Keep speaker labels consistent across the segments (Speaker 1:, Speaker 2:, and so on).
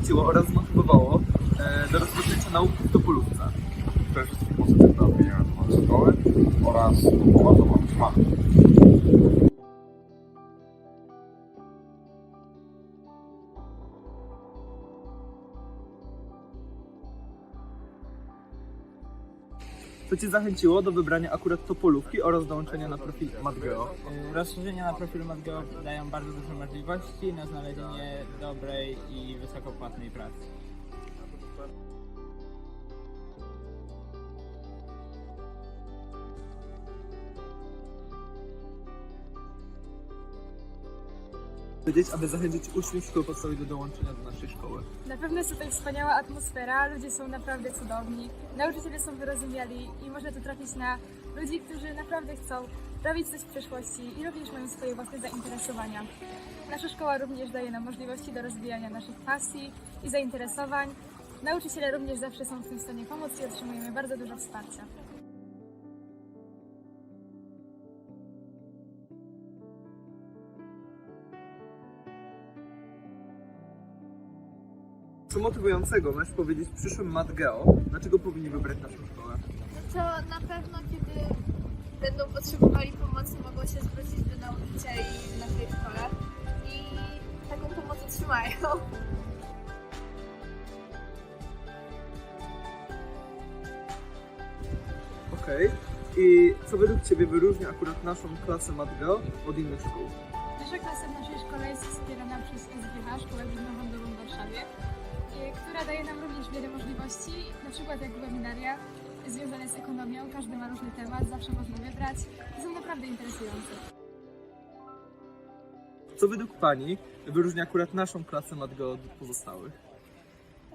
Speaker 1: zachęciło oraz zmotywowało e, do rozpoczęcia nauki w Topolówce?
Speaker 2: Przede wszystkim pozytywna opinia na temat szkoły oraz ombudsmana.
Speaker 1: Co Cię zachęciło do wybrania akurat Topolówki oraz dołączenia na profil MatGeo?
Speaker 3: Y, Rozszerzenia na profil MatGeo dają bardzo duże możliwości na znalezienie dobrej i wysoko płatnej pracy.
Speaker 1: Powiedzieć, aby zachęcić uczniów szkoły podstawowej do dołączenia do naszej szkoły.
Speaker 4: Na pewno jest tutaj wspaniała atmosfera, ludzie są naprawdę cudowni, nauczyciele są wyrozumiali i można tu trafić na ludzi, którzy naprawdę chcą robić coś w przyszłości i również mają swoje własne zainteresowania. Nasza szkoła również daje nam możliwości do rozwijania naszych pasji i zainteresowań. Nauczyciele również zawsze są w tym stanie pomóc i otrzymujemy bardzo dużo wsparcia.
Speaker 1: Co motywującego możesz powiedzieć przyszłym MatGeo? Dlaczego powinni wybrać naszą szkołę?
Speaker 5: to na pewno kiedy będą potrzebowali pomocy, mogą się zwrócić do nauczycieli na tej szkole i taką pomoc otrzymają.
Speaker 1: Okej. I co według Ciebie wyróżnia akurat naszą klasę MatGeo od innych szkół?
Speaker 4: Nasza klasa w naszej szkole jest wspierana przez SGH, Szkołę Głównohandlową w Warszawie, która daje nam również wiele możliwości, na przykład jak webinaria związane z ekonomią. Każdy ma różny temat, zawsze można wybrać są naprawdę interesujące.
Speaker 1: Co według Pani wyróżnia akurat naszą klasę MatGeo od pozostałych?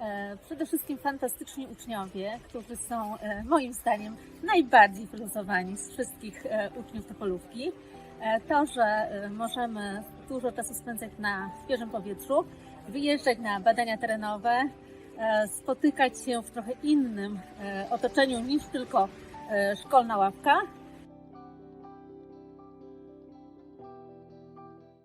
Speaker 6: E, Przede wszystkim fantastyczni uczniowie, którzy są e, moim zdaniem najbardziej wyluzowani z wszystkich e, uczniów Topolówki. To, że możemy dużo czasu spędzać na świeżym powietrzu, wyjeżdżać na badania terenowe, spotykać się w trochę innym otoczeniu niż tylko szkolna ławka,